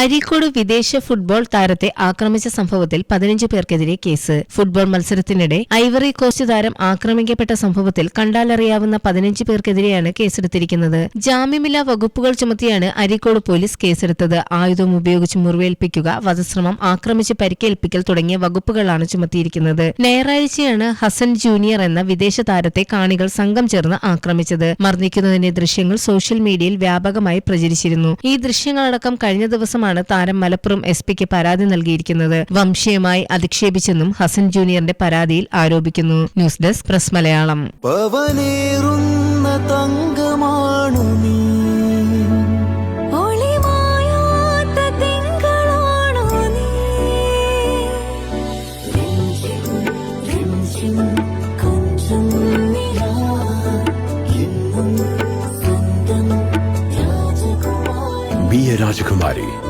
അരീക്കോട് വിദേശ ഫുട്ബോൾ താരത്തെ ആക്രമിച്ച സംഭവത്തിൽ പതിനഞ്ച് പേർക്കെതിരെ കേസ്. ഫുട്ബോൾ മത്സരത്തിനിടെ ഐവറി കോസ്റ്റ് താരം ആക്രമിക്കപ്പെട്ട സംഭവത്തിൽ കണ്ടാലറിയാവുന്ന പതിനഞ്ച് പേർക്കെതിരെയാണ് കേസെടുത്തിരിക്കുന്നത്. ജാമ്യമില്ലാ വകുപ്പുകൾ ചുമത്തിയാണ് അരീക്കോട് പോലീസ് കേസെടുത്തത്. ആയുധം ഉപയോഗിച്ച് മുറിവേൽപ്പിക്കുക വധശ്രമം ആക്രമിച്ച് പരിക്കേൽപ്പിക്കൽ തുടങ്ങിയ വകുപ്പുകളാണ് ചുമത്തിയിരിക്കുന്നത്. ഞായറാഴ്ചയാണ് ഹസൻ ജൂനിയർ എന്ന വിദേശ താരത്തെ കാണികൾ സംഘം ചേർന്ന് ആക്രമിച്ചത്. മർദ്ദിക്കുന്നതിന്റെ ദൃശ്യങ്ങൾ സോഷ്യൽ മീഡിയയിൽ വ്യാപകമായി പ്രചരിച്ചിരുന്നു. ഈ ദൃശ്യങ്ങളടക്കം കഴിഞ്ഞ ദിവസമാണ് താരം മലപ്പുറം എസ് പിക്ക് പരാതി നൽകിയിരിക്കുന്നത്. വംശീയമായി അധിക്ഷേപിച്ചെന്നും ഹസൻ ജൂനിയറിന്റെ പരാതിയിൽ ആരോപിക്കുന്നു. News desk press Malayalam. തങ്കമാണു നീ. രാജകുമാരി.